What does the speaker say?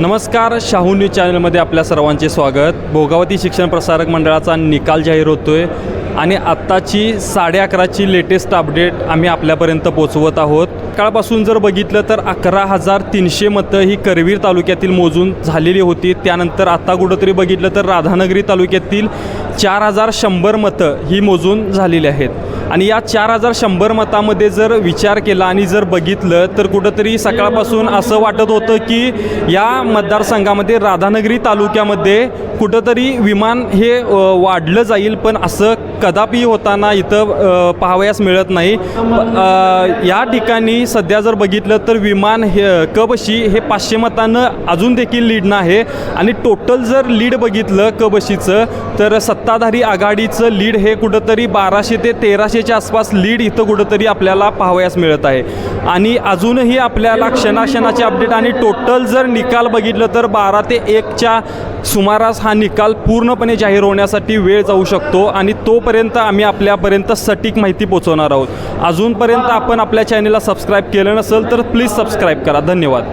नमस्कार शाहू न्यूज चॅनलमध्ये आपल्या सर्वांचे स्वागत. भोगावती शिक्षण प्रसारक मंडळाचा निकाल जाहीर होतो आहे आणि आत्ताची साडे अकराची लेटेस्ट अपडेट आम्ही आपल्यापर्यंत पोचवत आहोत. काळपासून जर बघितलं तर अकरा हजार तीनशे मतं ही करवीर तालुक्यातील मोजून झालेली होती. त्यानंतर आत्ता कुठंतरी बघितलं तर राधानगरी तालुक्यातील चार हजार शंभर मतं ही मोजून झालेली आहेत. आणि या चार हजार शंभर मतामध्ये जर विचार केला आणि जर बघितलं तर कुठंतरी सकाळपासून असं वाटत होतं की या मतदारसंघामध्ये राधानगरी तालुक्यामध्ये कुठंतरी विमान हे वाढलं जाईल पण असं कदापि होताना इथं पाहावयास मिळत नाही. या ठिकाणी सध्या जर बघितलं तर विमान हे कबशी हे पाचशे मतानं अजून देखील लीडनं आहे आणि टोटल जर लीड बघितलं कबशीचं तर सत्ताधारी आघाडीचं लीड हे कुठंतरी बाराशे ते तेराशेच्या आसपास लीड इथं कुठंतरी आपल्याला पाहावयास मिळत आहे. आणि अजूनही आपल्याला क्षणाक्षणाचे अपडेट आणि टोटल जर निकाल बघितलं तर बारा ते एकच्या सुमारास हा निकाल पूर्णपणे जाहीर होण्यासाठी वेळ जाऊ शकतो आणि तोपर्यंत आम्ही आपल्यापर्यंत सटीक माहिती पोहोचवणार आहोत. अजूनपर्यंत आपण आपल्या चॅनेलला सबस्क्राईब केलं नसेल तर प्लीज सबस्क्राईब करा. धन्यवाद.